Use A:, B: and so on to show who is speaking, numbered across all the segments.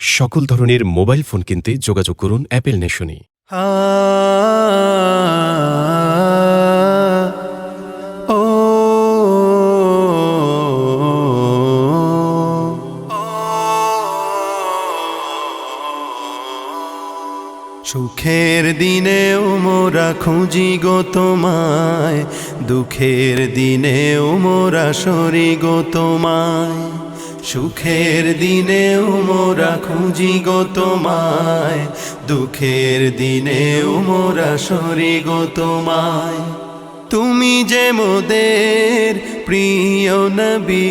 A: সকল ধরনের mobile phone কিনতে যোগাযোগ করুন অ্যাপেল নেশনে।
B: সুখের দিনেও মোরা খুঁজি গো তোমায়, দুঃখের দিনেও মোরা সরি গো তোমায়। সুখের দিনেও মোরা খুঁজি গো তোমায়, দুঃখের দিনেও মোরা সরি গো তোমায়। তুমি যে মোদের প্রিয় নবী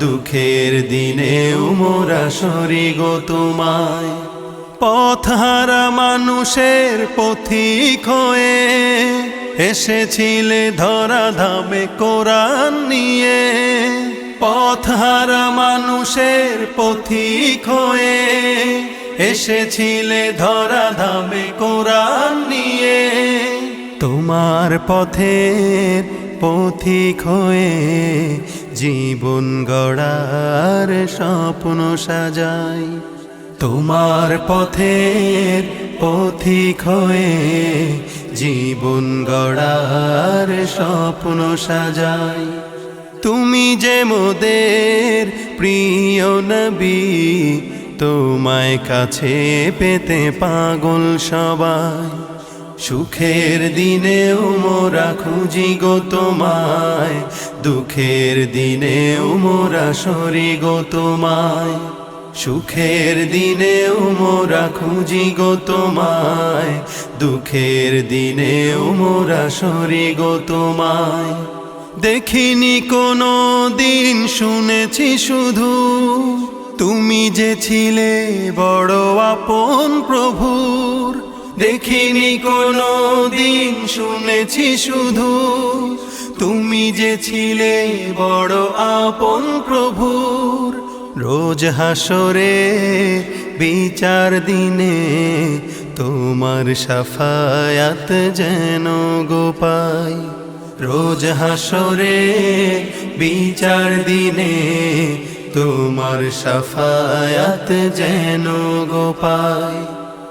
B: দুঃখের দিনে মোরা সরি গো তোমায়। পথহারা মানুষের পথিক হয়ে এসেছিলে ধরা ধামে কোরআন নিয়ে। পথহারা মানুষের পথিক হয়ে এসেছিলে ধরা ধামে কোরআন নিয়ে। তোমার পথের পথিক হয়ে জীবন গড়ার স্বপ্ন সাজাই। তোমার পথের পথিক হয়ে জীবন গড়ার স্বপ্ন সাজাই। তুমি যে মোদের প্রিয় নবী, তোমায় কাছে পেতে পাগল সবাই। সুখের দিনেও মোরা খুঁজি গো তোমায়, দুঃখের দিনেও মোরা সরি গো তোমায়। সুখের দিনেও মোরা খুঁজি গো তোমায়, দুঃখের দিনেও মোরা সরি গো তোমায়। দেখিনি কোনো দিন শুনেছি শুধু, তুমি যে ছিলে বড় আপন প্রভুর দেখিনি কোনো দিন শুনেছি শুধু তুমি যে ছিলে বড় আপন প্রভুর। রোজ হাসরে বিচার দিনে তোমার সাফায়াত যেন গোপাই রোজ হাসরে বিচার দিনে তোমার সাফায়াত যেন গোপাই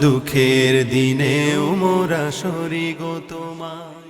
B: দুঃখের দিনেও মোরা শরী গো তোমায়